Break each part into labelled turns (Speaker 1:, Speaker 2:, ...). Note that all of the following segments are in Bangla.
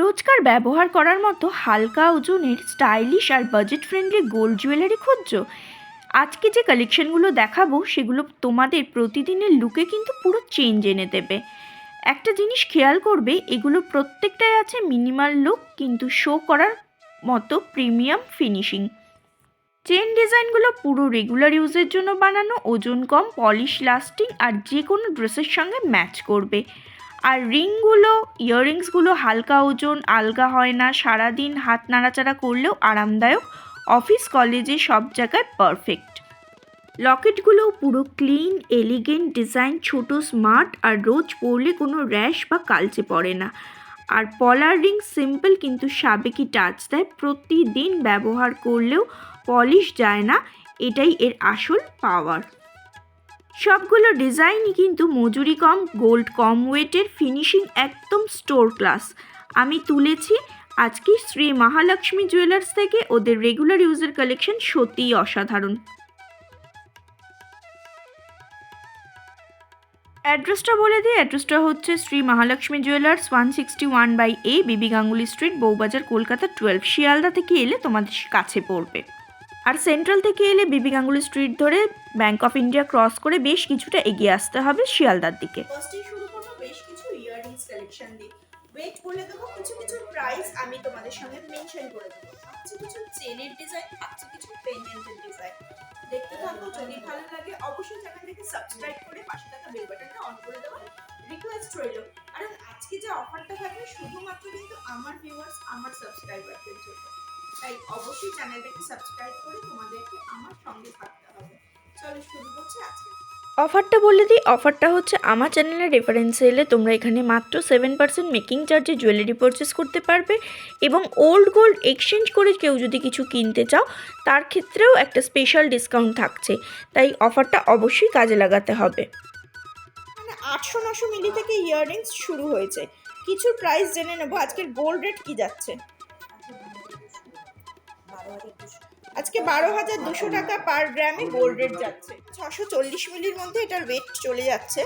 Speaker 1: রোজকার ব্যবহার করার মতো হালকা ওজনের স্টাইলিশ আর বাজেট ফ্রেন্ডলি গোল্ড জুয়েলারি খুঁজছো? আজকে যে কালেকশনগুলো দেখাবো, সেগুলো তোমাদের প্রতিদিনের লুকে কিন্তু পুরো চেঞ্জ এনে দেবে। একটা জিনিস খেয়াল করবে, এগুলো প্রত্যেকটাই আছে মিনিমাল লুক কিন্তু শো করার মতো প্রিমিয়াম ফিনিশিং চেন ডিজাইনগুলো পুরো রেগুলার ইউজের জন্য বানানো, ওজন কম পলিশ লাস্টিং আর যে কোনো ড্রেসের সঙ্গে ম্যাচ করবে। আর রিংগুলো, ইয়াররিংসগুলো হালকা ওজন, আলগা হয় না, সারাদিন হাত নাড়াচাড়া করলেও আরামদায়ক। অফিস, কলেজে সব জায়গায় পারফেক্ট লকেটগুলো পুরো ক্লিন এলিগেন্ট ডিজাইন ছোট স্মার্ট আর রোজ পরলে কোনো র্যাশ বা কালচে পড়ে না। আর পলার রিং সিম্পল কিন্তু সাবেকি টাচ দেয়, প্রতিদিন ব্যবহার করলেও পলিশ যায় না, এটাই এর আসল পাওয়ার সবগুলো ডিজাইনই কিন্তু মজুরি কম, গোল্ড কম ওয়েটের ফিনিশিং একদম স্টোর ক্লাস। আমি তুলেছি আজকে শ্রী মহালক্ষ্মী জুয়েলার্স থেকে ওদের রেগুলার ইউজের কালেকশন সত্যিই অসাধারণ। অ্যাড্রেসটা বলে দিই, অ্যাড্রেসটা হচ্ছে Shri Mahalakshmi jewellers one sixty one by A, BB Ganguly street, Bowbazar, Kolkata, twelve, Sealdah থেকে এলে তোমাদের কাছে পড়বে। আর সেন্ট্রাল থেকে এলে বিবি গাঙ্গুলি স্ট্রিট ধরে ব্যাংক অফ ইন্ডিয়া ক্রস করে বেশ কিছুটা এগিয়ে আসতে হবে শিয়ালদার দিকে।
Speaker 2: ওয়েট বলে দেবো, কিছু কিছু প্রাইস আমি তোমাদের সঙ্গে মেনশন করে দেবো। কিছু চেনের ডিজাইন কিছু ডিজাইন দেখতে থাকো, যদি ভালো লাগে অবশ্যই সাবস্ক্রাইব করে পাশে থাকা বেল বাটনটা অন করে রিকোয়েস্ট রইল। কারণ আজকে যে অফারটা থাকবে, শুধুমাত্র কিন্তু আমার ভিউয়ার্স আমার সাবস্ক্রাইবারদের জন্য। তাই অবশ্যই চ্যানেলটাকে সাবস্ক্রাইব করে তোমাদেরকে আমার সঙ্গে থাকতে হবে। চলো শুরু করছি আজকে।
Speaker 1: অফারটা বলে দিই অফারটা হচ্ছে আমার চ্যানেলের রেফারেন্সে এলে তোমরা এখানে মাত্র সেভেন পার্সেন্ট মেকিং চার্জে জুয়েলারি পারচেস করতে পারবে এবং ওল্ড গোল্ড এক্সচেঞ্জ করে কেউ যদি কিছু কিনতে চাও তার ক্ষেত্রেও একটা স্পেশাল ডিসকাউন্ট থাকছে। তাই অফারটা অবশ্যই কাজে লাগাতে হবে।
Speaker 2: মানে আটশো নশো মিলি থেকে ইয়াররিংস শুরু হয়েছে। কিছু প্রাইস জেনে নেব আজকের গোল্ড রেট কী যাচ্ছে? আজকে বারো হাজার দুশো টাকা পার গ্রামে গোল্ড রেট যাচ্ছে। ছশো চল্লিশ মিলির মধ্যে এটার ওয়েট চলে যাচ্ছে।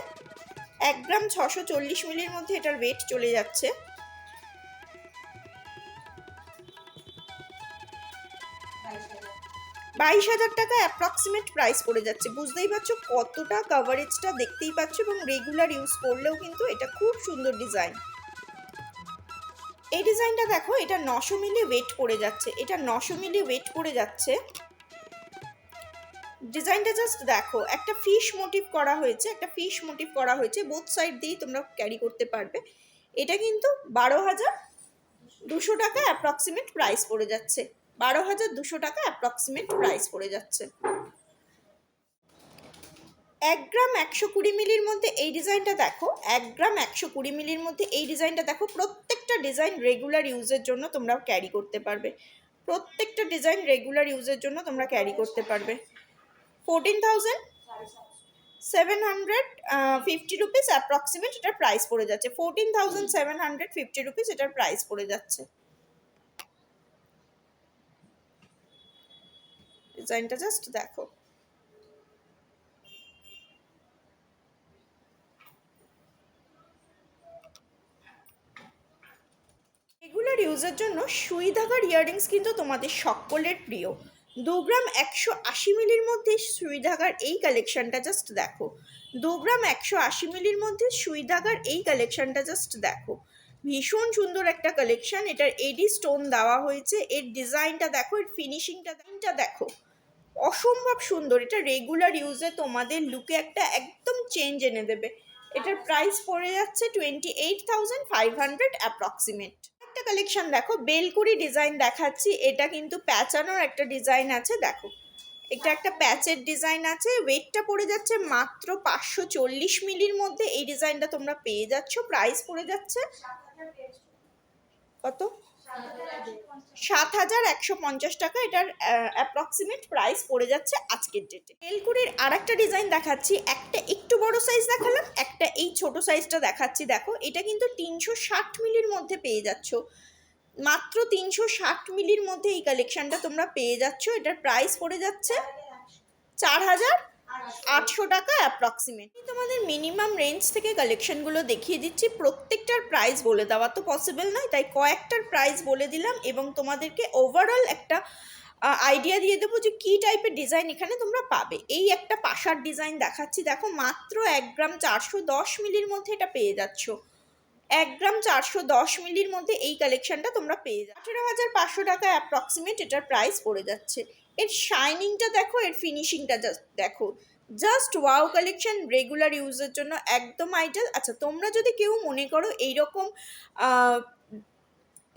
Speaker 2: এক গ্রাম ছশো চল্লিশ মিলির মধ্যে এটার ওয়েট চলে যাচ্ছে। বাইশ হাজার টাকা অ্যাপ্রক্সিমেট প্রাইস পড়ে যাচ্ছে। বুঝতেই পারছ কতটা কভারেজটা দেখতেই পাচ্ছ এবং রেগুলার ইউজ করলেও কিন্তু এটা খুব সুন্দর ডিজাইন এই ডিজাইনটা দেখো, এটা নশো মিলি ওয়েট পড়ে যাচ্ছে, এটা নশো মিলি ওয়েট পড়ে যাচ্ছে। ডিজাইনটা জাস্ট দেখো, একটা ফিশ মোটিভ করা হয়েছে, একটা ফিশ মোটিভ করা হয়েছে বোথ সাইড দিয়েই তোমরা ক্যারি করতে পারবে। এটা কিন্তু বারো হাজার দুশো টাকা অ্যাপ্রক্সিমেট প্রাইস পড়ে যাচ্ছে। বারো হাজার দুশো টাকা অ্যাপ্রক্সিমেট প্রাইস পড়ে যাচ্ছে। এক গ্রাম একশো কুড়ি মিলির মধ্যে এই ডিজাইনটা দেখো, এক গ্রাম একশো কুড়ি মিলির মধ্যে এই ডিজাইনটা দেখো, প্রত্যেকটা ডিজাইন রেগুলার ইউজের জন্য তোমরা ক্যারি করতে পারবে। প্রত্যেকটা ডিজাইন রেগুলার ইউজের জন্য তোমরা ক্যারি করতে পারবে। Fourteen thousand seven hundred fifty rupees approximate এটার প্রাইস পড়ে যাচ্ছে। Fourteen thousand seven hundred fifty rupees এটার প্রাইস পড়ে যাচ্ছে। ডিজাইনটা জাস্ট দেখো। রেগুলার ইউজের জন্য সুই ধাগার ইয়াররিংস কিন্তু তোমাদের সকলের প্রিয়। দু গ্রাম একশো আশি মিলির মধ্যে সুই ধাগার এই কালেকশনটা জাস্ট দেখো। দু গ্রাম একশো আশি মিলির মধ্যে সুই ধাগার এই কালেকশনটা জাস্ট দেখো। ভীষণ সুন্দর একটা কালেকশন এটার এডি স্টোন দেওয়া হয়েছে, এর ডিজাইনটা দেখো, এর ফিনিশিংটা দেখো অসম্ভব সুন্দর, এটা রেগুলার ইউজে তোমাদের লুকে একটা একদম চেঞ্জ এনে দেবে। এটার প্রাইস পড়ে যাচ্ছে twenty eight thousand five hundred approximate একটা কালেকশন দেখো, বেলকুড়ি ডিজাইন দেখাচ্ছি, এটা কিন্তু প্যাচানোর একটা ডিজাইন আছে, দেখো। এটা একটা প্যাচের ডিজাইন আছে ওয়েটটা পড়ে যাচ্ছে মাত্র পাঁচশো চল্লিশ মিলির মধ্যে। এই ডিজাইনটা তোমরা পেয়ে যাচ্ছ প্রাইস পড়ে যাচ্ছে। কত? সাত হাজার একশো পঞ্চাশ টাকা, এটার অ্যাপ্রক্সিমেট প্রাইস পড়ে যাচ্ছে আজকের ডেটে বেলকুড়ির আর একটা ডিজাইন দেখাচ্ছি, একটা একটু বড় সাইজ দেখালাম, একটা এই ছোট সাইজটা দেখাচ্ছি, দেখো, এটা কিন্তু তিনশো ষাট মিলির মধ্যে পেয়ে যাচ্ছ। মাত্র তিনশো ষাট মিলির মধ্যে এই কালেকশনটা তোমরা পেয়ে যাচ্ছ, এটার প্রাইস পড়ে যাচ্ছে চার হাজার আটশো টাকা অ্যাপ্রক্সিমেট তোমাদের মিনিমাম রেঞ্জ থেকে কালেকশনগুলো দেখিয়ে দিচ্ছি। প্রত্যেকটার প্রাইস বলে দেওয়া তো পসিবল নয়, তাই কয়েকটার প্রাইস বলে দিলাম এবং তোমাদেরকে ওভারঅল একটা আইডিয়া দিয়ে দেবো যে কী টাইপের ডিজাইন এখানে তোমরা পাবে। এই একটা পাশার ডিজাইন দেখাচ্ছি। দেখো মাত্র এক গ্রাম চারশো দশ মিলির মধ্যে এটা পেয়ে যাচ্ছ। এক গ্রাম চারশো দশ মিলির মধ্যে এই কালেকশনটা তোমরা পেয়ে যাচ্ছ। আঠেরো হাজার পাঁচশো টাকা অ্যাপ্রক্সিমেট এটার প্রাইস পড়ে যাচ্ছে। এর শাইনিংটা দেখো, এর ফিনিশিংটা জাস্ট দেখো। জাস্ট ওয়াও কালেকশন রেগুলার ইউজের জন্য একদম আইডাল আচ্ছা তোমরা যদি কেউ মনে করো এইরকম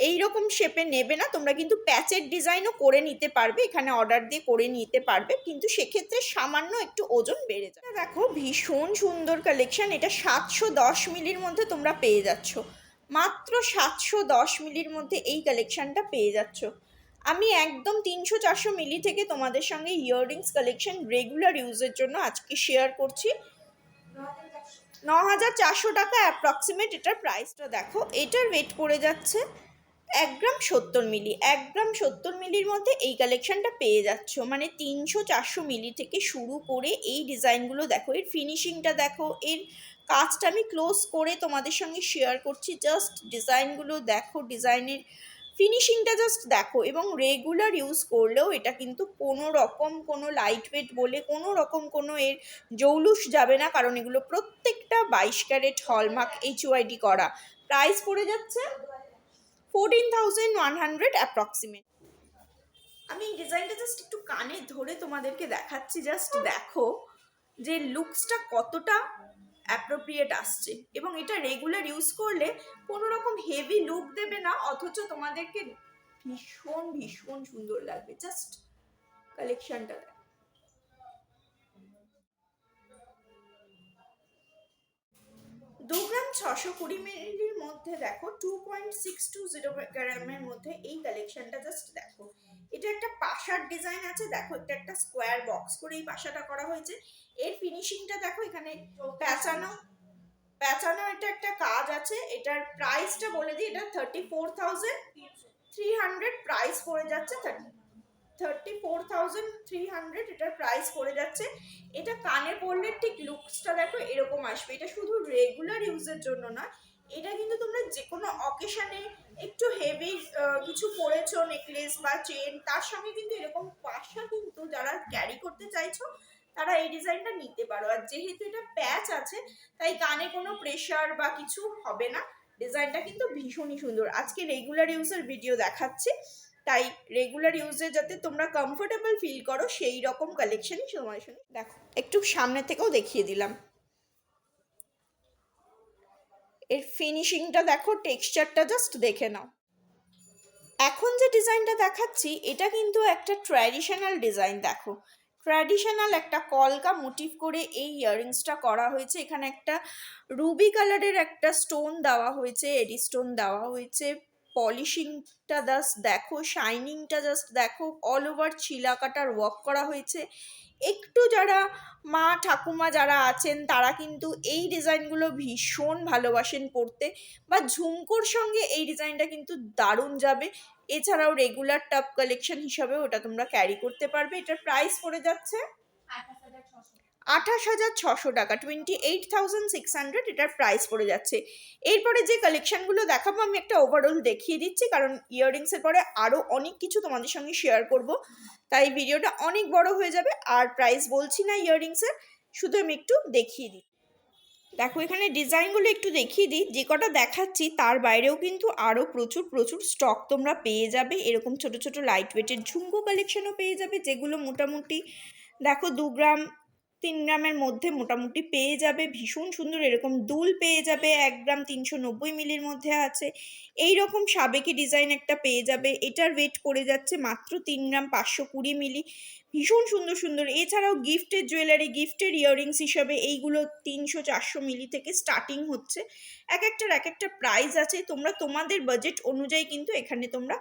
Speaker 2: এইরকম শেপে নেবে না, তোমরা কিন্তু প্যাচের ডিজাইনও করে নিতে পারবে, এখানে অর্ডার দিয়ে করে নিতে পারবে, কিন্তু সেক্ষেত্রে সামান্য একটু ওজন বেড়ে যায়। দেখো, ভীষণ সুন্দর কালেকশন এটা সাতশো দশ মিলির মধ্যে তোমরা পেয়ে যাচ্ছ। মাত্র সাতশো দশ মিলির মধ্যে এই কালেকশনটা পেয়ে যাচ্ছ। আমি একদম তিনশো চারশো মিলি থেকে তোমাদের সঙ্গে ইয়াররিংস কালেকশন রেগুলার ইউজের জন্য আজকে শেয়ার করছি। ন হাজার চারশো টাকা অ্যাপ্রক্সিমেট এটার প্রাইসটা দেখো। এটার ওয়েট পড়ে যাচ্ছে এক গ্রাম সত্তর মিলি। এক গ্রাম সত্তর মিলির মধ্যে এই কালেকশনটা পেয়ে যাচ্ছ। মানে তিনশো চারশো মিলি থেকে শুরু করে এই ডিজাইনগুলো দেখো। এর ফিনিশিংটা দেখো। এর কাজটা আমি ক্লোজ করে তোমাদের সঙ্গে শেয়ার করছি। জাস্ট ডিজাইনগুলো দেখো। ডিজাইনের ফিনিশিংটা জাস্ট দেখো, এবং রেগুলার ইউজ করলেও এটা কিন্তু কোনো রকম কোনো লাইট ওয়েট বলে কোনো রকম কোনো এর জৌলুস যাবে না, কারণ এগুলো প্রত্যেকটা বাইশ ক্যারেট হলমার্ক এইচ ওয়াইডি করা। প্রাইস পড়ে যাচ্ছে fourteen thousand one hundred approximate আমি এই ডিজাইনটা জাস্ট একটু কানে ধরে তোমাদেরকে দেখাচ্ছি জাস্ট দেখো যে লুকসটা কতটা অ্যাপ্রোপ্রিয়েট আসছে। এবং এটা রেগুলার ইউজ করলে কোনো রকম হেভি লুক দেবে না, অথচ তোমাদেরকে ভীষণ ভীষণ সুন্দর লাগবে। জাস্ট কালেকশনটা দেখ। দু গ্রাম ছশো কুড়ি মিলির মধ্যে দেখো two point six two zero গ্রামের মধ্যে এই কালেকশনটা জাস্ট দেখো। এটা একটা পাশার ডিজাইন আছে, দেখো এটা একটা স্কোয়ার বক্স করে এই পাশাটা করা হয়েছে। এর ফিনিশিংটা দেখো এখানে প্যাঁচানো প্যাঁচানো এটা একটা কাজ আছে, এটার প্রাইসটা বলে দিই, এটা thirty four thousand three hundred price পড়ে যাচ্ছে thirty thirty four thousand three hundred এটার প্রাইস পড়ে যাচ্ছে। এটা কানে পরলে ঠিক লুকসটা দেখো এরকম আসবে, এটা শুধু রেগুলার ইউজের জন্য না এটা কিন্তু তোমরা যে কোনো অকেশনে একটু হেভি কিছু পরেছো নেকলেস বা চেন তার সঙ্গে কিন্তু এরকম পাশা কিন্তু যারা ক্যারি করতে চাইছো, তারা এই ডিজাইনটা নিতে পারো। আর যেহেতু এটা প্যাচ আছে, তাই কানে কোনো প্রেশার বা কিছু হবে না। ডিজাইনটা কিন্তু ভীষণই সুন্দর। আজকে রেগুলার ইউজের ভিডিও দেখাচ্ছি। তাই রেগুলার ইউজে যাতে তোমরা কমফোর্টেবল ফিল করো, সেই রকম কালেকশনই সময় সঙ্গে। দেখো, একটু সামনে থেকেও দেখিয়ে দিলাম। এর ফিনিশিংটা দেখো টেক্সচারটা জাস্ট দেখে নাও। এখন যে ডিজাইনটা দেখাচ্ছি, এটা কিন্তু একটা ট্র্যাডিশনাল ডিজাইন দেখো। ট্র্যাডিশনাল একটা কলকা মোটিভ করে এই ইয়াররিংসটা করা হয়েছে। এখানে একটা রুবি কালারের একটা স্টোন দেওয়া হয়েছে এডি স্টোন দেওয়া হয়েছে। পলিশিংটা জাস্ট দেখো শাইনিংটা জাস্ট দেখো। অল ওভার চিলাকাটার ওয়ার্ক করা হয়েছে। একটু যারা মা ঠাকুমা যারা আছেন, তারা কিন্তু এই ডিজাইনগুলো ভীষণ ভালোবাসেন পড়তে বা ঝুমকোর সঙ্গে এই ডিজাইনটা কিন্তু দারুণ যাবে। এছাড়াও রেগুলার টপ কালেকশন হিসাবেও ওটা তোমরা ক্যারি করতে পারবে। এটার প্রাইস পড়ে যাচ্ছে? আঠাশ হাজার ছশো টাকা twenty eight thousand six hundred এটার প্রাইস পড়ে যাচ্ছে। এরপরে যে কালেকশনগুলো দেখাবো, আমি একটা ওভারঅল দেখিয়ে দিচ্ছি, কারণ ইয়াররিংসের পরে আরও অনেক কিছু তোমাদের সঙ্গে শেয়ার করব। তাই ভিডিওটা অনেক বড় হয়ে যাবে, আর প্রাইস বলছি না ইয়াররিংসের শুধু আমি একটু দেখিয়ে দিই। দেখো, এখানে ডিজাইনগুলো একটু দেখিয়ে দিই, যে কটা দেখাচ্ছি, তার বাইরেও কিন্তু আরও প্রচুর প্রচুর স্টক তোমরা পেয়ে যাবে। এরকম ছোট ছোট লাইট ওয়েটের ঝুমকো কালেকশনও পেয়ে যাবে, যেগুলো মোটামুটি, দেখো, দু গ্রাম তিন গ্রামের মধ্যে মোটামুটি পেয়ে যাবে, ভীষণ সুন্দর এরকম দুল পেয়ে যাবে, এক গ্রাম তিনশো নব্বই মিলির মধ্যে আছে। এই রকম সাবেকি ডিজাইন একটা পেয়ে যাবে, এটার ওয়েট পড়ে যাচ্ছে মাত্র তিন গ্রাম পাঁচশো কুড়ি মিলি। ভীষণ সুন্দর সুন্দর। এছাড়াও গিফটের জুয়েলারি গিফটের ইয়াররিংস হিসাবে এইগুলো তিনশো চারশো মিলি থেকে স্টার্টিং হচ্ছে। এক একটার এক একটা প্রাইস আছে, তোমরা তোমাদের বাজেট অনুযায়ী কিন্তু এখানে তোমরা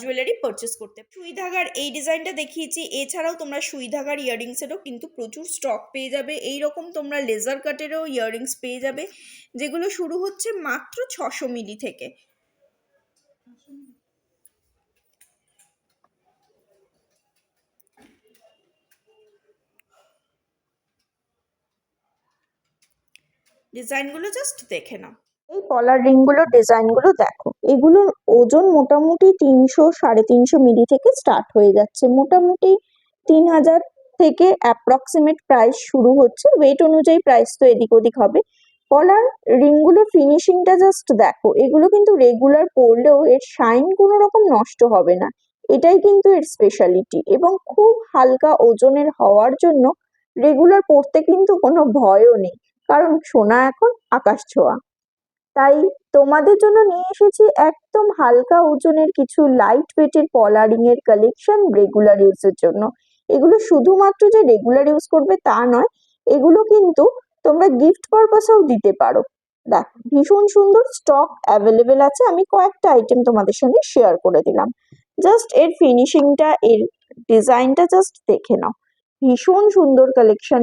Speaker 2: জুয়েলারি পারচেস করতে। সুই ধাগার এই ডিজাইনটা দেখিয়েছি। এছাড়াও তোমরা সুই ধাগার ইয়াররিংসেরও কিন্তু প্রচুর স্টক পেয়ে যাবে। এই রকম তোমরা লেজার কাটেরও ইয়াররিংস পেয়ে যাবে, যেগুলো শুরু হচ্ছে মাত্র ছশো মিলি থেকে। ডিজাইনগুলো জাস্ট দেখে নাও।
Speaker 3: এই কলার রিংগুলোর ডিজাইনগুলো দেখো। এগুলোর ওজন মোটামুটি তিনশো, সাড়ে তিনশো মিলি থেকে স্টার্ট হয়ে যাচ্ছে। মোটামুটি তিন হাজার থেকে অ্যাপ্রক্সিমেট প্রাইস শুরু হচ্ছে। ওয়েট অনুযায়ী প্রাইস তো এদিক ওদিক হবে। কলার রিংগুলোর ফিনিশিংটা জাস্ট দেখো। এগুলো কিন্তু রেগুলার পরলেও এর শাইন কোনো রকম নষ্ট হবে না। এটাই কিন্তু এর স্পেশালিটি এবং খুব হালকা ওজনের হওয়ার জন্য রেগুলার পরতে কিন্তু কোনো ভয়ও নেই। কারণ সোনা এখন আকাশ ছোঁয়া। তাই তোমাদের জন্য নিয়ে এসেছি একদম হালকা ওজনের কিছু লাইট ওয়েটের পলারিং এর কালেকশন রেগুলার ইউজের জন্য। এগুলো শুধুমাত্র যে রেগুলার ইউজ করবে তা নয়, এগুলো কিন্তু তোমরা গিফট পারপাসেও দিতে পারো। দেখো, ভীষণ সুন্দর স্টক অ্যাভেলেবেল আছে, আমি কয়েকটা আইটেম তোমাদের সঙ্গে শেয়ার করে দিলাম। জাস্ট এর ফিনিশিংটা এর ডিজাইনটা জাস্ট দেখে নাও। ভীষণ সুন্দর কালেকশন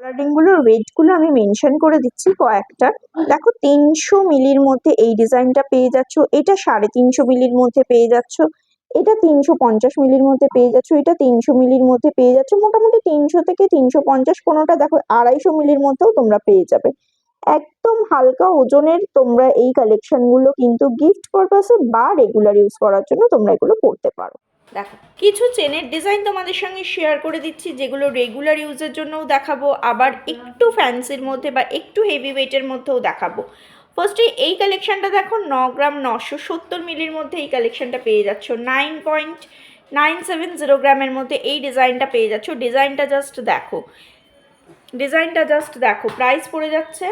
Speaker 3: গুলো কালারিংগুলোর ওয়েটগুলো আমি মেনশন করে দিচ্ছি কয়েকটা। দেখো, তিনশো মিলির মধ্যে এই ডিজাইনটা পেয়ে যাচ্ছ। এটা সাড়ে তিনশো মিলির মধ্যে পেয়ে যাচ্ছ। এটা তিনশো পঞ্চাশ মিলির মধ্যে পেয়ে যাচ্ছ। এটা তিনশো মিলির মধ্যে পেয়ে যাচ্ছ। মোটামুটি তিনশো থেকে তিনশো পঞ্চাশ কোনোটা দেখো, আড়াইশো মিলির মধ্যেও তোমরা পেয়ে যাবে। একদম হালকা ওজনের তোমরা এই কালেকশনগুলো কিন্তু গিফট পারপাসে বা রেগুলার ইউজ করার জন্য তোমরা এগুলো পড়তে পারো।
Speaker 2: দেখো, কিছু চেনের ডিজাইন তোমাদের সঙ্গে শেয়ার করে দিচ্ছি, যেগুলো রেগুলার ইউজের জন্যও দেখাবো, আবার একটু ফ্যান্সির মধ্যে বা একটু হেভি ওয়েটের মধ্যেও দেখাবো। ফার্স্টে এই কালেকশনটা দেখো, ন গ্রাম নশো সত্তর মিলির মধ্যে এই কালেকশনটা পেয়ে যাচ্ছ। Nine point nine seven zero গ্রামের মধ্যে এই ডিজাইনটা পেয়ে যাচ্ছ। ডিজাইনটা জাস্ট দেখো। ডিজাইনটা জাস্ট দেখো প্রাইস পড়ে যাচ্ছে।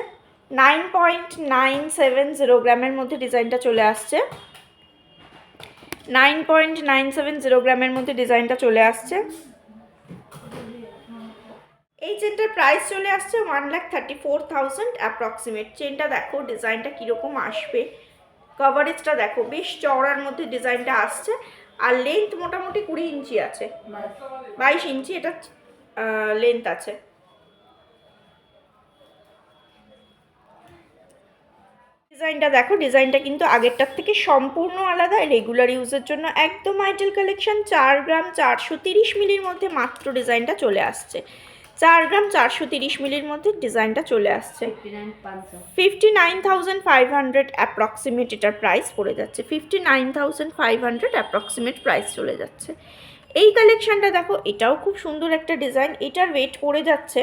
Speaker 2: Nine point nine seven zero গ্রামের মধ্যে ডিজাইনটা চলে আসছে। Nine point nine seven zero গ্রামের মধ্যে ডিজাইনটা চলে আসছে। এই চেনটার প্রাইস চলে আসছে one lakh thirty four thousand approximate চেনটা দেখো, ডিজাইনটা কীরকম আসবে। কভারেজটা দেখো, বেশ চওড়ার মধ্যে ডিজাইনটা আসছে। আর লেন্থ মোটামুটি কুড়ি ইঞ্চি আছে। বাইশ ইঞ্চি, এটা লেন্থ আছে। ডিজাইনটা দেখো, ডিজাইনটা কিন্তু আগেরটার থেকে সম্পূর্ণ আলাদা রেগুলার ইউজের জন্য একদম আইটেল কালেকশন চার গ্রাম চারশো তিরিশ মিলির মধ্যে মাত্র ডিজাইনটা চলে আসছে। চার গ্রাম চারশো তিরিশ মিলির মধ্যে ডিজাইনটা চলে আসছে। Fifty nine thousand five hundred approximate এটার প্রাইস পড়ে যাচ্ছে। Fifty nine thousand five hundred approximate price চলে যাচ্ছে। এই কালেকশনটা দেখো, এটাও খুব সুন্দর একটা ডিজাইন এটার ওয়েট পড়ে যাচ্ছে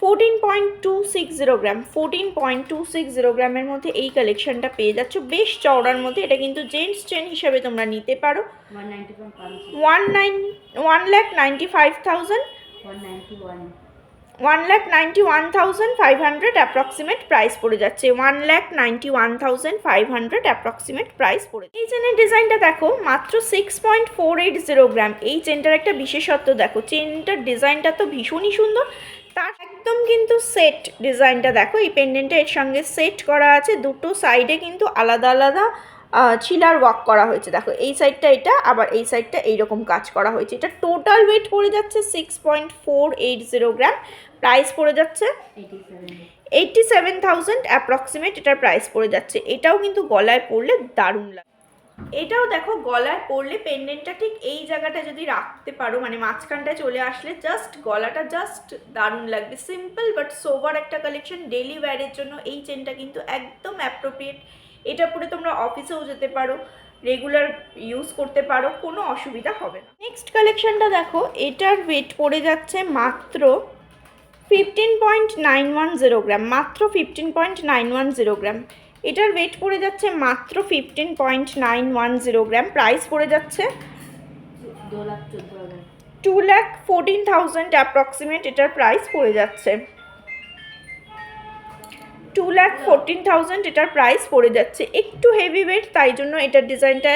Speaker 2: fourteen point two six zero gram fourteen point two six zero গ্রামের মধ্যে এই কালেকশনটা পেয়ে যাচ্ছ। বেশ চওড়ার মধ্যে এটা কিন্তু জেন্টস চেন হিসাবে তোমরা নিতে পারো। One nine one lakh ninety five thousand one lakh ninety one thousand five hundred approximate price পড়ে যাচ্ছে। One lakh ninety one thousand five hundred approximate price পড়ে এই চেনের ডিজাইনটা দেখো মাত্র six point four eight zero gram এই চেনটার একটা বিশেষত্ব দেখো চেনটার ডিজাইনটা তো ভীষণই সুন্দর। তার একদম কিন্তু সেট ডিজাইনটা দেখো, এই পেন্ডেন্টটা এর সঙ্গে সেট করা আছে, দুটো সাইডে কিন্তু আলাদা আলাদা চিলার ওয়াক করা হয়েছে। দেখো, এই সাইডটা এটা, আবার এই সাইডটা এইরকম কাজ করা হয়েছে। এটা টোটাল ওয়েট পড়ে যাচ্ছে six point four eight zero gram price পড়ে যাচ্ছে এইটটি সেভেন থাউজেন্ড অ্যাপ্রক্সিমেট এটার প্রাইস পড়ে যাচ্ছে। এটাও কিন্তু গলায় পড়লে দারুণ লাগে। এটাও দেখো, গলায় পরলে পেন্ডেন্টটা ঠিক এই জায়গাটা যদি রাখতে পারো মানে মাঝখানটায় চলে আসলে জাস্ট গলাটা জাস্ট দারুণ লাগবে। সিম্পল বাট সোভার একটা কালেকশন ডেলি ওয়্যারের জন্য এই চেনটা কিন্তু একদম অ্যাপ্রোপ্রিয়েট এটা পরে তোমরা অফিসেও যেতে পারো রেগুলার ইউজ করতে পারো, কোনো অসুবিধা হবে না। নেক্সট কালেকশনটা দেখো, এটার ওয়েট পড়ে যাচ্ছে মাত্র fifteen point nine one zero gram মাত্র fifteen point nine one zero gram এটার ওয়েট পড়ে যাচ্ছে মাত্র fifteen point nine one zero gram price পড়ে যাচ্ছে two lakh fourteen thousand approximate এটার প্রাইস পড়ে যাচ্ছে। টু ল্যাক ফোরটিন থাউজেন্ড এটার প্রাইস পড়ে যাচ্ছে। একটু হেভি ওয়েট তাই জন্য এটার ডিজাইনটা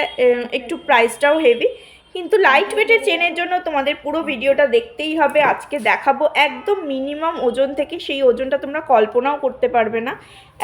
Speaker 2: একটু প্রাইসটাও হেভি কিন্তু লাইট ওয়েটের চেনের জন্য তোমাদের পুরো ভিডিওটা দেখতেই হবে। আজকে দেখাবো একদম মিনিমাম ওজন থেকে সেই ওজনটা তোমরা কল্পনাও করতে পারবে না।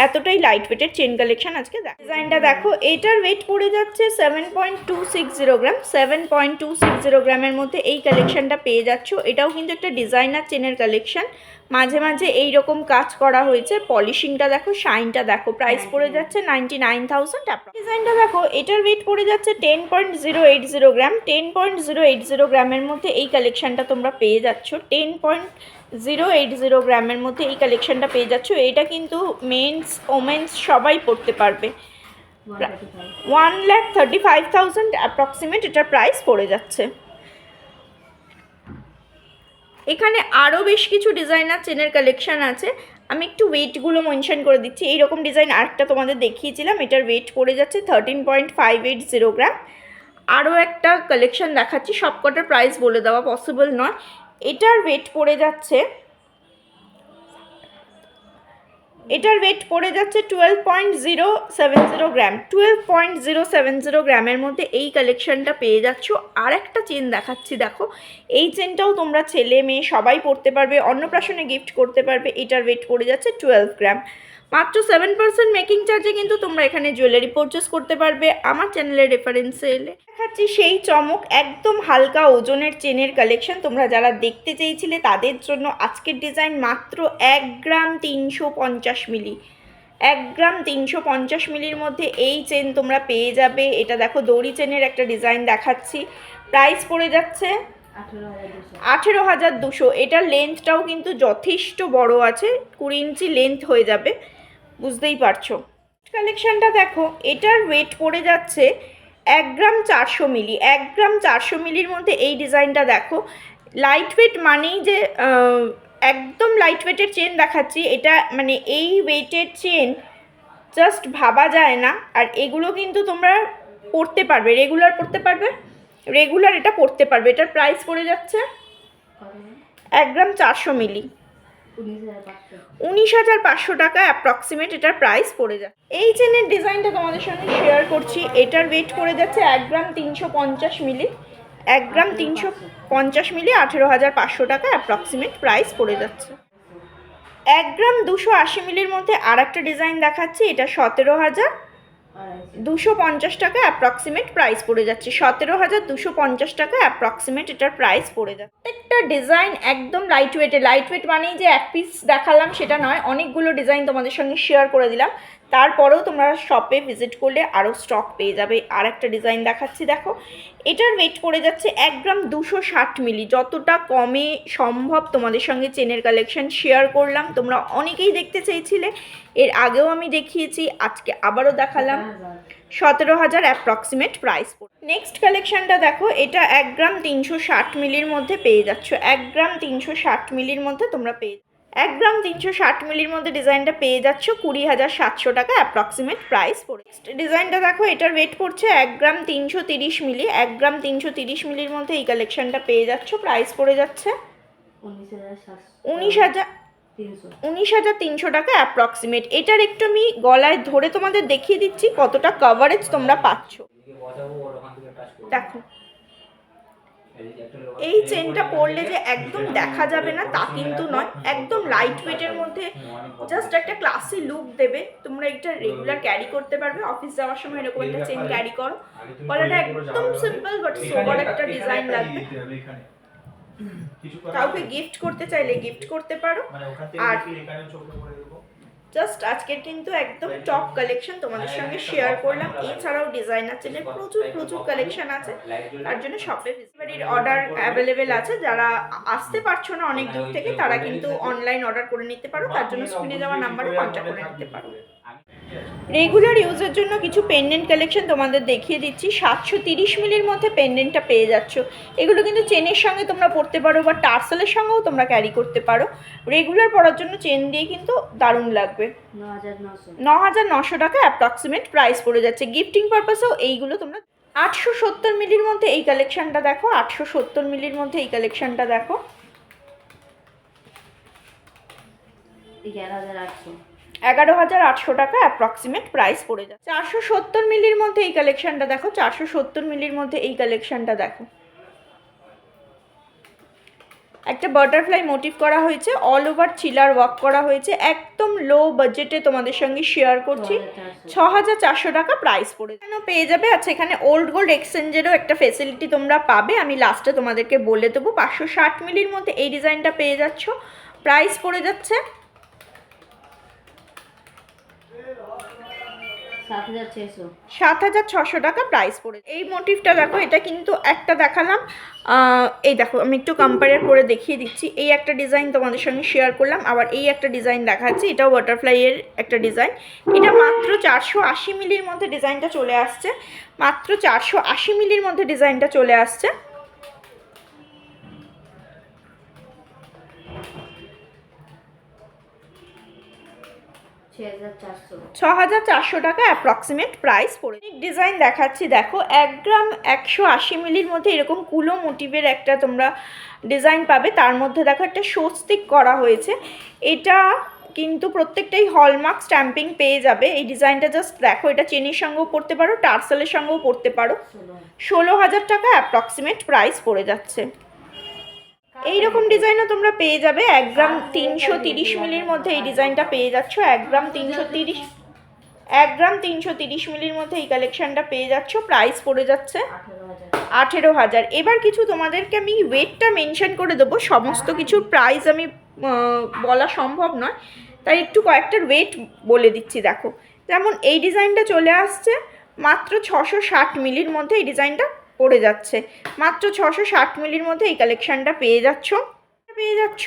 Speaker 2: এতটাই লাইট ওয়েটের চেন কালেকশন আজকে ডিজাইনটা দেখো, এটার ওয়েট পড়ে যাচ্ছে seven point two six zero gram seven point two six zero গ্রামের মধ্যে এই কালেকশনটা পেয়ে যাচ্ছ। এটাও কিন্তু একটা ডিজাইনার চেনের কালেকশন মাঝে মাঝে এই রকম কাজ করা হয়েছে। পলিশিংটা দেখো শাইনটা দেখো প্রাইস পড়ে যাচ্ছে নাইনটি নাইন থাউজেন্ড ডিজাইনটা দেখো এটার ওয়েট পড়ে যাচ্ছে ten point zero eight zero gram ten point zero eight zero গ্রামের মধ্যে এই কালেকশনটা তোমরা পেয়ে যাচ্ছ। Ten point zero eight zero গ্রামের মধ্যে এই কালেকশনটা পেয়ে যাচ্ছ। এটা কিন্তু মেন্স ওমেন্স সবাই পড়তে পারবে। One lakh thirty five thousand approximate এটার প্রাইস পড়ে যাচ্ছে। এখানে আরও বেশ কিছু ডিজাইনার চেনের কালেকশান আছে। আমি একটু ওয়েটগুলো মেনশন করে দিচ্ছি। এইরকম ডিজাইন আরেকটা তোমাদের দেখিয়েছিলাম। এটার ওয়েট পড়ে যাচ্ছে thirteen point five eight zero gram আরও একটা কালেকশান দেখাচ্ছি। সবকটার প্রাইস বলে দেওয়া পসিবল নয়। এটার ওয়েট পড়ে যাচ্ছে এটার ওয়েট পড়ে যাচ্ছে twelve point zero seven zero gram twelve point zero seven zero গ্রামের মধ্যে এই কালেকশনটা পেয়ে যাচ্ছ। আর একটা চেন দেখাচ্ছি, দেখো। এই চেনটাও তোমরা ছেলে, মেয়ে সবাই পড়তে পারবে, অন্নপ্রাশনে গিফট করতে পারবে। এটার ওয়েট পড়ে যাচ্ছে টুয়েলভ গ্রাম মাত্র সেভেন পার্সেন্ট মেকিং চার্জে কিন্তু তোমরা এখানে জুয়েলারি পারচেস করতে পারবে। আমার চ্যানেলের রেফারেন্সে এলে। দেখাচ্ছি সেই চমক, একদম হালকা ওজনের চেনের কালেকশন তোমরা যারা দেখতে চেয়েছিলে তাদের জন্য আজকের ডিজাইন মাত্র এক গ্রাম তিনশো পঞ্চাশ মিলি। এক গ্রাম তিনশো পঞ্চাশ মিলির মধ্যে এই চেন তোমরা পেয়ে যাবে। এটা দেখো দড়ি চেনের একটা ডিজাইন দেখাচ্ছি। প্রাইস পড়ে যাচ্ছে আঠেরো হাজার দুশো। এটার লেন্থটাও কিন্তু যথেষ্ট বড় আছে। কুড়ি ইঞ্চি লেন্থ হয়ে যাবে। বুঝতেই পারছ। কালেকশনটা দেখো এটার ওয়েট পড়ে যাচ্ছে এক গ্রাম চারশো মিলি। এক গ্রাম চারশো মিলির মধ্যে এই ডিজাইনটা দেখো। লাইট ওয়েট মানেই যে একদম লাইট ওয়েটের চেন দেখাচ্ছি এটা মানে এই ওয়েটের চেন জাস্ট ভাবা যায় না। আর এগুলো কিন্তু তোমরা পড়তে পারবে রেগুলার পড়তে পারবে রেগুলার এটা পড়তে পারবে। এটার প্রাইস পড়ে যাচ্ছে এক গ্রাম চারশো মিলি। উনিশ হাজার পাঁচশো। টাকা অ্যাপ্রক্সিমেট এটার প্রাইস পড়ে যায় এই চেনের ডিজাইনটা তোমাদের সঙ্গে শেয়ার করছি। এটার ওয়েট পড়ে যাচ্ছে এক গ্রাম তিনশো পঞ্চাশ মিলি এক গ্রাম তিনশো পঞ্চাশ মিলি আঠেরো হাজার পাঁচশো টাকা অ্যাপ্রক্সিমেট প্রাইস পড়ে যাচ্ছে। এক গ্রাম দুশো আশি মিলির মধ্যে আর একটা ডিজাইন দেখাচ্ছি। এটা সতেরো হাজার। দুশো পঞ্চাশ টাকা অ্যাপ্রক্সিমেট প্রাইস পড়ে যাচ্ছে। সতেরো হাজার দুশো পঞ্চাশ টাকা অ্যাপ্রক্সিমেট এটার প্রাইস পড়ে যাচ্ছে। প্রত্যেকটা ডিজাইন একদম লাইট ওয়েটে লাইট ওয়েট মানেই যে এক পিস দেখালাম সেটা নয়, অনেকগুলো ডিজাইন তোমাদের সঙ্গে শেয়ার করে দিলাম। তারপরেও তোমরা শপে ভিজিট করলে আরও স্টক পেয়ে যাবে। আর একটা ডিজাইন দেখাচ্ছি, দেখো। এটার ওয়েট পড়ে যাচ্ছে এক গ্রাম দুশো ষাট মিলি যতটা কমে সম্ভব তোমাদের সঙ্গে চেনের কালেকশন শেয়ার করলাম। তোমরা অনেকেই দেখতে চেয়েছিলে। এর আগেও আমি দেখিয়েছি, আজকে আবারও দেখালাম। সতেরো হাজার অ্যাপ্রক্সিমেট প্রাইস নেক্সট কালেকশনটা দেখো, এটা এক গ্রাম তিনশো ষাট মিলির মধ্যে পেয়ে যাচ্ছ। এক গ্রাম তিনশো ষাট মিলির মধ্যে তোমরা পেয়ে এক গ্রাম তিনশো ষাট মিলির মধ্যে ডিজাইনটা পেয়ে যাচ্ছ কুড়ি হাজার সাতশো টাকা অ্যাপ্রক্সিমেট প্রাইস পড়ে। ডিজাইনটা দেখো এটার ওয়েট পড়ছে এক গ্রাম তিনশো তিরিশ মিলি। এক গ্রাম তিনশো তিরিশ মিলির মধ্যে এই কালেকশনটা পেয়ে যাচ্ছ প্রাইস পড়ে যাচ্ছে উনিশ হাজার উনিশ হাজার তিনশো। টাকা অ্যাপ্রক্সিমেট এটার একটু আমি গলায় ধরে তোমাদের দেখিয়ে দিচ্ছি কতটা কভারেজ তোমরা পাচ্ছ। দেখো। এই চেনটা পরলে যে একদম দেখা যাবে না, তা কিন্তু নয়, একদম লাইট ওয়েটের মধ্যে জাস্ট একটা ক্লাসি লুক দেবে। তোমরা এটা রেগুলার ক্যারি করতে পারবে অফিস যাওয়ার সময় এরকম একটা চেন ক্যারি করো। গলাটা একদম সিম্পল বাট সোবার একটা ডিজাইন লাগবে। কাউকে গিফট করতে চাইলে গিফট করতে পারো। আর জাস্ট আজকের কিন্তু একদম টপ কালেকশন তোমাদের সঙ্গে শেয়ার করলাম। এছাড়াও ডিজাইনার চেনের প্রচুর প্রচুর কালেকশন আছে। তার জন্য শপে ডেলিভারির অর্ডার অ্যাভেলেবেল আছে। যারা আসতে পারছ না অনেক দূর থেকে তারা কিন্তু অনলাইন অর্ডার করে নিতে পারো। তার জন্য স্ক্রিনে যাওয়া নাম্বারে কন্ট্যাক্ট করে নিতে পারো। রেগুলার ইউজের জন্য কিছু পেন্ডেন্ট কালেকশন তোমাদের দেখিয়ে দিচ্ছি। সাতশো তিরিশ মিলির মধ্যে পেন্ডেন্টটা পেয়ে যাচ্ছ। এগুলো কিন্তু চেনের সঙ্গে তোমরা পড়তে পারো বা টার্সেলের সঙ্গেও তোমরা ক্যারি করতে পারো। রেগুলার পরার জন্য চেন দিয়ে কিন্তু দারুণ লাগবে। ন হাজার নশো টাকা অ্যাপ্রক্সিমেট প্রাইস পড়ে যাচ্ছে। গিফটিং পারপাসেও এইগুলো তোমরা আটশো সত্তর মিলির মধ্যে এই কালেকশনটা দেখো। আটশো সত্তর মিলির মধ্যে এই কালেকশনটা দেখো। এগারো হাজার আটশো। টাকা অ্যাপ্রক্সিমেট প্রাইস পড়ে যাচ্ছে। চারশো সত্তর মিলির মধ্যে এই কালেকশনটা দেখো, চারশো সত্তর মিলির মধ্যে এই কালেকশনটা দেখো। একটা বাটারফ্লাই মোটিভ করা হয়েছে অল ওভার চিলার ওয়ার্ক করা হয়েছে, একদম লো বাজেটে তোমাদের সঙ্গে শেয়ার করছি। ছ হাজার চারশো টাকা প্রাইস পড়ে কেন পেয়ে যাবে আচ্ছা এখানে ওল্ড গোল্ড এক্সচেঞ্জেরও একটা ফেসিলিটি তোমরা পাবে, আমি লাস্টে তোমাদেরকে বলে দেবো, পাঁচশো ষাট মিলির মধ্যে এই ডিজাইনটা পেয়ে যাচ্ছ। প্রাইস পড়ে যাচ্ছে
Speaker 4: সাত হাজার
Speaker 2: ছশো টাকা প্রাইস পড়ে। এই মোটিভটা দেখো, এটা কিন্তু একটা দেখালাম। এই দেখো, আমি একটু কম্পেয়ার করে দেখিয়ে দিচ্ছি। এই একটা ডিজাইন তোমাদের সঙ্গে শেয়ার করলাম, আবার এই একটা ডিজাইন দেখাচ্ছি। এটাও বাটারফ্লাইয়ের একটা ডিজাইন এটা মাত্র চারশো আশি মিলির মধ্যে ডিজাইনটা চলে আসছে। মাত্র চারশো আশি মিলির মধ্যে ডিজাইনটা চলে আসছে। ছ হাজার চারশো টাকা অ্যাপ্রক্সিমেট প্রাইস পড়ে। ডিজাইন দেখাচ্ছি দেখো এক গ্রাম একশো আশি মিলির মধ্যে এরকম কুলো মোটিভের একটা তোমরা ডিজাইন পাবে। তার মধ্যে দেখো একটা স্বস্তিক করা হয়েছে। এটা কিন্তু প্রত্যেকটাই হলমার্ক স্ট্যাম্পিং পেয়ে যাবে। এই ডিজাইনটা জাস্ট দেখো এটা চেনির সঙ্গেও পড়তে পারো টার্সেলের সঙ্গেও পড়তে পারো।
Speaker 4: ষোলো।
Speaker 2: ষোলো হাজার টাকা অ্যাপ্রক্সিমেট প্রাইস পড়ে যাচ্ছে। এই রকম ডিজাইনও তোমরা পেয়ে যাবে। এক গ্রাম তিনশো তিরিশ মিলির মধ্যে এই ডিজাইনটা পেয়ে যাচ্ছ। এক গ্রাম তিনশো তিরিশ এক গ্রাম তিনশো তিরিশ মিলির মধ্যে এই কালেকশনটা পেয়ে যাচ্ছ। প্রাইস পড়ে যাচ্ছে
Speaker 4: আঠেরো হাজার।
Speaker 2: এবার কিছু তোমাদেরকে আমি ওয়েটটা মেনশন করে দেবো। সমস্ত কিছুর প্রাইস আমি বলা সম্ভব নয়। তাই একটু কয়েকটার ওয়েট বলে দিচ্ছি দেখো। যেমন এই ডিজাইনটা চলে আসছে মাত্র ছশো ষাট মিলির মধ্যে এই ডিজাইনটা পড়ে যাচ্ছে। মাত্র ছশো ষাট মিলির মধ্যে এই কালেকশানটা পেয়ে যাচ্ছ। পেয়ে যাচ্ছ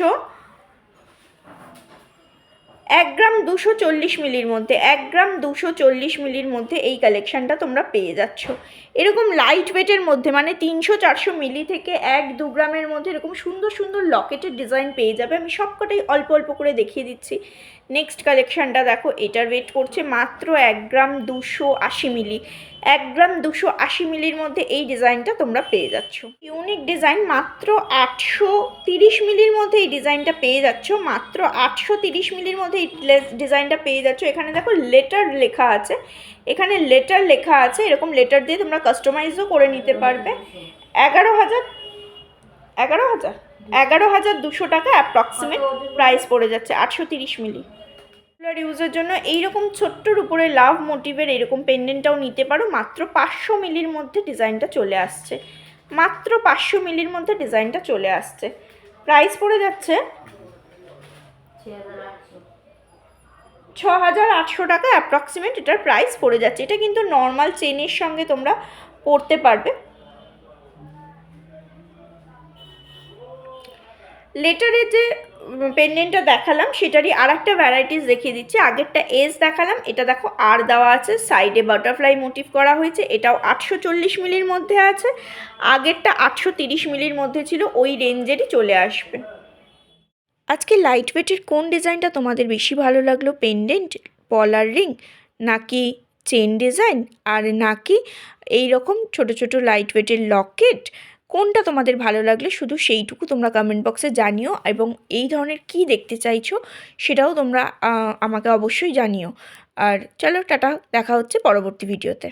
Speaker 2: এক গ্রাম দুশো চল্লিশ মিলির মধ্যে, এক গ্রাম দুশো চল্লিশ মিলির মধ্যে এই কালেকশানটা তোমরা পেয়ে যাচ্ছ। এরকম লাইট ওয়েটের মধ্যে মানে তিনশো চারশো মিলি থেকে এক দু গ্রামের মধ্যে এরকম সুন্দর সুন্দর লকেটের ডিজাইন পেয়ে যাবে। আমি সবকটাই অল্প অল্প করে দেখিয়ে দিচ্ছি। নেক্সট কালেকশনটা দেখো, এটার ওয়েট করছে মাত্র এক গ্রাম দুশো আশি মিলি। এক গ্রাম দুশো আশি মিলির মধ্যে এই ডিজাইনটা তোমরা পেয়ে যাচ্ছ। ইউনিক ডিজাইন মাত্র আটশো তিরিশ মিলির মধ্যে এই ডিজাইনটা পেয়ে যাচ্ছ। মাত্র আটশো তিরিশ মিলির মধ্যে এই ডিজাইনটা পেয়ে যাচ্ছ। এখানে দেখো লেটার লেখা আছে। এখানে লেটার লেখা আছে। এরকম লেটার দিয়ে তোমরা কাস্টমাইজও করে নিতে পারবে। এগারো হাজার এগারো হাজার এগারো হাজার দুশো টাকা অ্যাপ্রক্সিমেট প্রাইস পড়ে যাচ্ছে আটশো তিরিশ মিলি। রেগুলার ইউজের জন্য এইরকম ছোট্টর উপরে লাভ মোটিভের এরকম পেন্ডেন্টটাও নিতে পারো। মাত্র পাঁচশো মিলির মধ্যে ডিজাইনটা চলে আসছে। মাত্র পাঁচশো মিলির মধ্যে ডিজাইনটা চলে আসছে। প্রাইস পড়ে যাচ্ছে ছ হাজার আটশো টাকা অ্যাপ্রক্সিমেট এটার প্রাইস পড়ে যাচ্ছে। এটা কিন্তু নর্মাল চেনের সঙ্গে তোমরা পড়তে পারবে। লেটারের যে পেন্ডেন্টটা দেখালাম, সেটারই আর একটা ভ্যারাইটিস দেখিয়ে দিচ্ছি। আগেরটা এস দেখালাম, এটা দেখো আর দেওয়া আছে সাইডে বাটারফ্লাই মোটিভ করা হয়েছে, এটাও আটশো চল্লিশ মিলির মধ্যে আছে, আগেরটা আটশো তিরিশ মিলির মধ্যে ছিল, ওই রেঞ্জেরই চলে আসবে। আজকে লাইট ওয়েটের কোন ডিজাইনটা তোমাদের বেশি ভালো লাগল? পেন্ডেন্ট পলার রিং নাকি চেন ডিজাইন আর নাকি এই রকম ছোট ছোট লাইট ওয়েটের লকেট কোনটা তোমাদের ভালো লাগলে শুধু সেইটুকু তোমরা কমেন্ট বক্সে জানিও এবং এই ধরনের কি দেখতে চাইছো সেটাও তোমরা আমাকে অবশ্যই জানিও। আর চলো, টাটা, দেখা হচ্ছে পরবর্তী ভিডিওতে